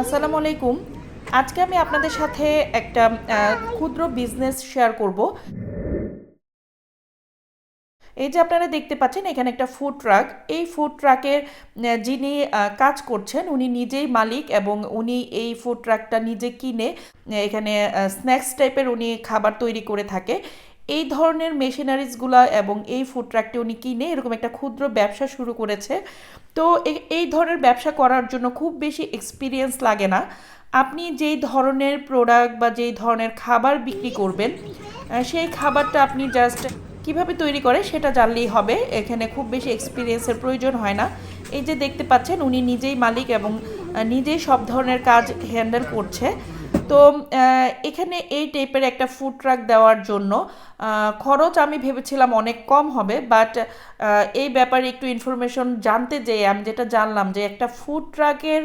আসসালামু আলাইকুম। আজকে আমি আপনাদের সাথে একটা ক্ষুদ্র বিজনেস শেয়ার করব। এই যে আপনারা দেখতে পাচ্ছেন, এখানে একটা ফুড ট্রাক এই ফুড ট্রাকের যিনি কাজ করছেন, উনি নিজেই মালিক এবং উনি এই ফুড ট্রাকটা নিজে কিনে, এখানে স্ন্যাক্স টাইপের উনি খাবার তৈরি করে থাকে। এই ধরনের মেশিনারিজগুলো এবং এই ফুড ট্রাকটি উনি কিনে এরকম একটা ক্ষুদ্র ব্যবসা শুরু করেছে। তো এই ধরনের ব্যবসা করার জন্য খুব বেশি এক্সপিরিয়েন্স লাগে না। আপনি যেই ধরনের প্রোডাক্ট বা যেই ধরনের খাবার বিক্রি করবেন সেই খাবারটা আপনি জাস্ট কীভাবে তৈরি করে সেটা জানলেই হবে। এখানে খুব বেশি এক্সপিরিয়েন্সের প্রয়োজন হয় না। এই যে দেখতে পাচ্ছেন, উনি নিজেই মালিক এবং নিজেই সব ধরনের কাজ হ্যান্ডেল করছে। তো এখানে এই টাইপের একটা ফুড ট্রাক দেওয়ার জন্য খরচ আমি ভেবেছিলাম অনেক কম হবে বাট এই ব্যাপারে একটু ইনফরমেশন জানতে যেয়ে আমি যেটা জানলাম যে একটা ফুড ট্রাকের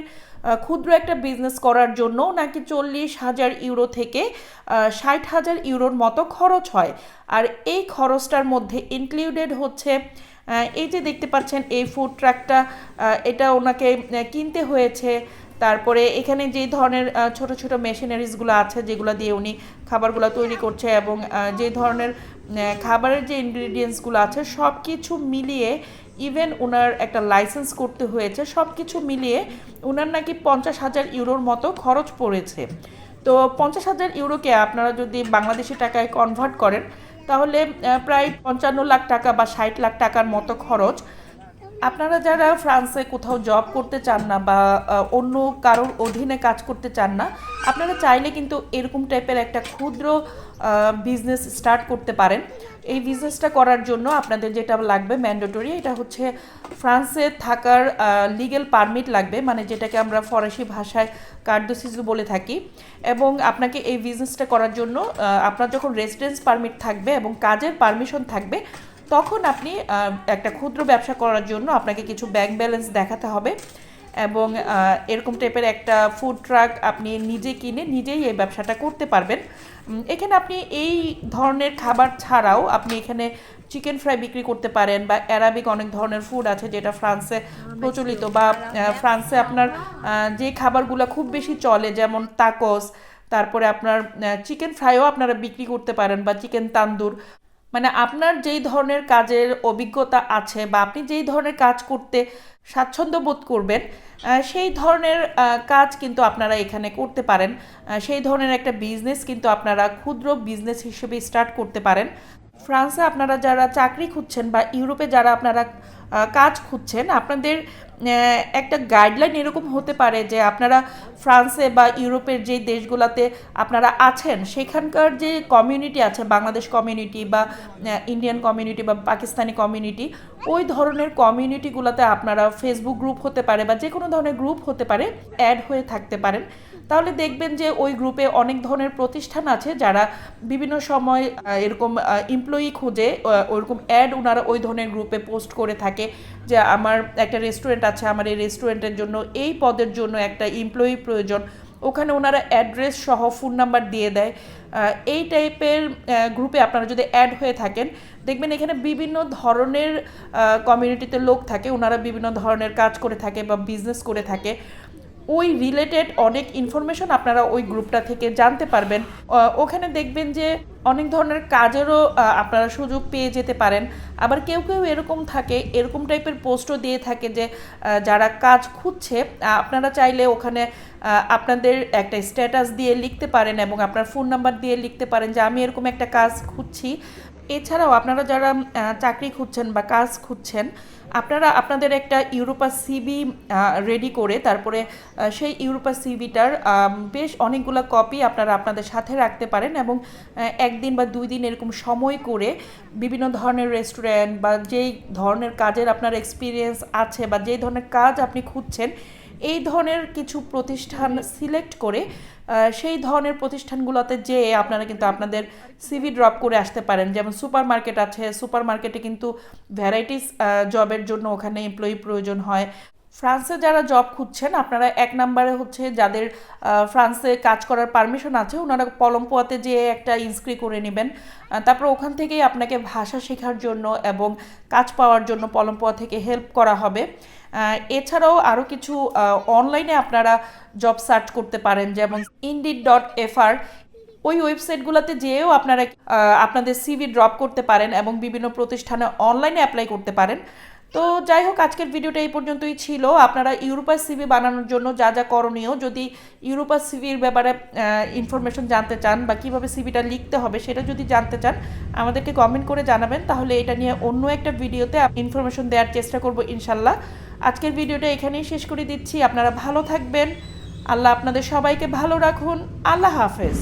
ক্ষুদ্র একটা বিজনেস করার জন্য নাকি চল্লিশ হাজার ইউরো থেকে ষাট হাজার ইউরোর মতো খরচ হয়। আর এই খরচটার মধ্যে ইনক্লুডেড হচ্ছে এই যে দেখতে পাচ্ছেন এই ফুড ট্রাকটা এটা ওনাকে কিনতে হয়েছে তারপরে এখানে যে ধরনের ছোট ছোট মেশিনারিজগুলো আছে, যেগুলো দিয়ে উনি খাবারগুলো তৈরি করছে এবং যে ধরনের খাবারের যে ইনগ্রিডিয়েন্টসগুলো আছে সব কিছু মিলিয়ে ইভেন ওনার একটা লাইসেন্স করতে হয়েছে সব কিছু মিলিয়ে ওনার নাকি পঞ্চাশ হাজার ইউরোর মতো খরচ পড়েছে। তো পঞ্চাশ হাজার ইউরোকে আপনারা যদি বাংলাদেশি টাকায় কনভার্ট করেন, তাহলে প্রায় পঞ্চান্ন লাখ টাকা বা ষাট লাখ টাকার মতো খরচ আপনারা যারা ফ্রান্সে কোথাও জব করতে চান না বা অন্য কারোর অধীনে কাজ করতে চান না, আপনারা চাইলে কিন্তু এরকম টাইপের একটা ক্ষুদ্র বিজনেস স্টার্ট করতে পারেন। এই বিজনেসটা করার জন্য আপনাদের যেটা লাগবে ম্যান্ডেটরি এটা হচ্ছে ফ্রান্সে থাকার লিগেল পারমিট লাগবে মানে যেটাকে আমরা ফরাসি ভাষায় কার্ডোসিজু বলে থাকি। এবং আপনাকে এই বিজনেসটা করার জন্য আপনার যখন রেসিডেন্স পারমিট থাকবে এবং কাজের পারমিশন থাকবে তখন আপনি একটা ক্ষুদ্র ব্যবসা করার জন্য আপনাকে কিছু ব্যাংক ব্যালেন্স দেখাতে হবে এবং এরকম টাইপের একটা ফুড ট্রাক আপনি নিজে কিনে নিজেই এই ব্যবসাটা করতে পারবেন। এখানে আপনি এই ধরনের খাবার ছাড়াও আপনি এখানে চিকেন ফ্রাই বিক্রি করতে পারেন বা অ্যারাবিক অনেক ধরনের ফুড আছে যেটা ফ্রান্সে প্রচলিত বা ফ্রান্সে আপনার যে খাবারগুলো খুব বেশি চলে যেমন তাকস তারপরে আপনার চিকেন ফ্রাইও আপনারা বিক্রি করতে পারেন বা চিকেন তান্দুর। মানে আপনার যেই ধরনের কাজের অভিজ্ঞতা আছে বা আপনি যেই ধরনের কাজ করতে স্বাচ্ছন্দ্য বোধ করবেন সেই ধরনের কাজ কিন্তু আপনারা এখানে করতে পারেন। সেই ধরনের একটা বিজনেস কিন্তু আপনারা ক্ষুদ্র বিজনেস হিসেবে স্টার্ট করতে পারেন। ফ্রান্সে আপনারা যারা চাকরি খুঁজছেন বা ইউরোপে যারা আপনারা কাজ খুঁজছেন, আপনাদের একটা গাইডলাইন এরকম হতে পারে যে আপনারা ফ্রান্সে বা ইউরোপের যে দেশগুলোতে আপনারা আছেন, সেখানকার যে কমিউনিটি আছে, বাংলাদেশ কমিউনিটি বা ইন্ডিয়ান কমিউনিটি বা পাকিস্তানি কমিউনিটি ওই ধরনের কমিউনিটিগুলোতে আপনারা ফেসবুক গ্রুপ হতে পারে বা যে কোনো ধরনের গ্রুপ হতে পারে অ্যাড হয়ে থাকতে পারেন। তাহলে দেখবেন যে ওই গ্রুপে অনেক ধরনের প্রতিষ্ঠান আছে যারা বিভিন্ন সময় এরকম এমপ্লয়ি খুঁজে ওরকম অ্যাড ওনারা ওই ধরনের গ্রুপে পোস্ট করে থাকে। যে আমার একটা রেস্টুরেন্ট আছে, আমার এই রেস্টুরেন্টের জন্য, এই পদের জন্য একটা এমপ্লয়ি প্রয়োজন। ওখানে ওনারা অ্যাড্রেস সহ ফোন নাম্বার দিয়ে দেয়। এই টাইপের গ্রুপে আপনারা যদি অ্যাড হয়ে থাকেন, দেখবেন এখানে বিভিন্ন ধরনের কমিউনিটিতে লোক থাকে। ওনারা বিভিন্ন ধরনের কাজ করে থাকে বা বিজনেস করে থাকে। ওই রিলেটেড অনেক ইনফরমেশন আপনারা ওই গ্রুপটা থেকে জানতে পারবেন। ওখানে দেখবেন যে অনেক ধরনের কাজেরও আপনারা সুযোগ পেয়ে যেতে পারেন। আবার কেউ কেউ এরকম থাকে, এরকম টাইপের পোস্টও দিয়ে থাকে যে যারা কাজ খুঁজছে আপনারা চাইলে ওখানে আপনাদের একটা স্ট্যাটাস দিয়ে লিখতে পারেন এবং আপনার ফোন নাম্বার দিয়ে লিখতে পারেন যে, আমি এরকম একটা কাজ খুঁজছি। এছাড়াও আপনারা যারা চাকরি খুঁজছেন বা কাজ খুঁজছেন, আপনারা আপনাদের একটা ইউরোপা সিবি রেডি করে তারপরে সেই ইউরোপা সিবিটার বেশ অনেকগুলো কপি আপনারা আপনাদের সাথে রাখতে পারেন এবং একদিন বা দুই দিন এরকম সময় করে বিভিন্ন ধরনের রেস্টুরেন্ট বা যেই ধরনের কাজের আপনার এক্সপিরিয়েন্স আছে বা যেই ধরনের কাজ আপনি খুঁজছেন, এই ধরনের কিছু প্রতিষ্ঠান সিলেক্ট করে সেই ধরনের প্রতিষ্ঠানগুলোতে যেয়ে আপনারা কিন্তু আপনাদের সিভি ড্রপ করে আসতে পারেন। যেমন সুপার মার্কেট আছে সুপার মার্কেটে কিন্তু ভ্যারাইটিস জবের জন্য ওখানে এমপ্লয়ি প্রয়োজন হয়। ফ্রান্সে যারা জব খুঁজছেন, আপনারা এক নম্বরে হচ্ছে যাদের ফ্রান্সে কাজ করার পারমিশন আছে ওনারা পলম্পোয়াতে যেয়ে একটা ইনস্ক্রি করে নেবেন। তারপর ওখান থেকেই আপনাকে ভাষা শেখার জন্য এবং কাজ পাওয়ার জন্য পলম্পোয়া থেকে হেল্প করা হবে। এছাড়াও আরও কিছু অনলাইনে আপনারা জব সার্চ করতে পারেন, যেমন ইন্ডিড ডট এফআর ওই ওয়েবসাইটগুলোতে যেয়েও আপনারা আপনাদের সিভি ড্রপ করতে পারেন এবং বিভিন্ন প্রতিষ্ঠানে অনলাইনে অ্যাপ্লাই করতে পারেন। তো যাই হোক, আজকের ভিডিওটা এই পর্যন্তই ছিল। আপনারা ইউরোপার সিভি বানানোর জন্য যা যা করণীয়, যদি ইউরোপার সিভির ব্যাপারে ইনফরমেশন জানতে চান বা কীভাবে সিভিটা লিখতে হবে সেটা যদি জানতে চান, আমাদেরকে কমেন্ট করে জানাবেন। তাহলে এটা নিয়ে অন্য একটা ভিডিওতে ইনফরমেশন দেওয়ার চেষ্টা করব ইনশাল্লাহ আজকের ভিডিওটা এখানেই শেষ করে দিচ্ছি। আপনারা ভালো থাকবেন। আল্লাহ আপনাদের সবাইকে ভালো রাখুন। আল্লাহ হাফেজ।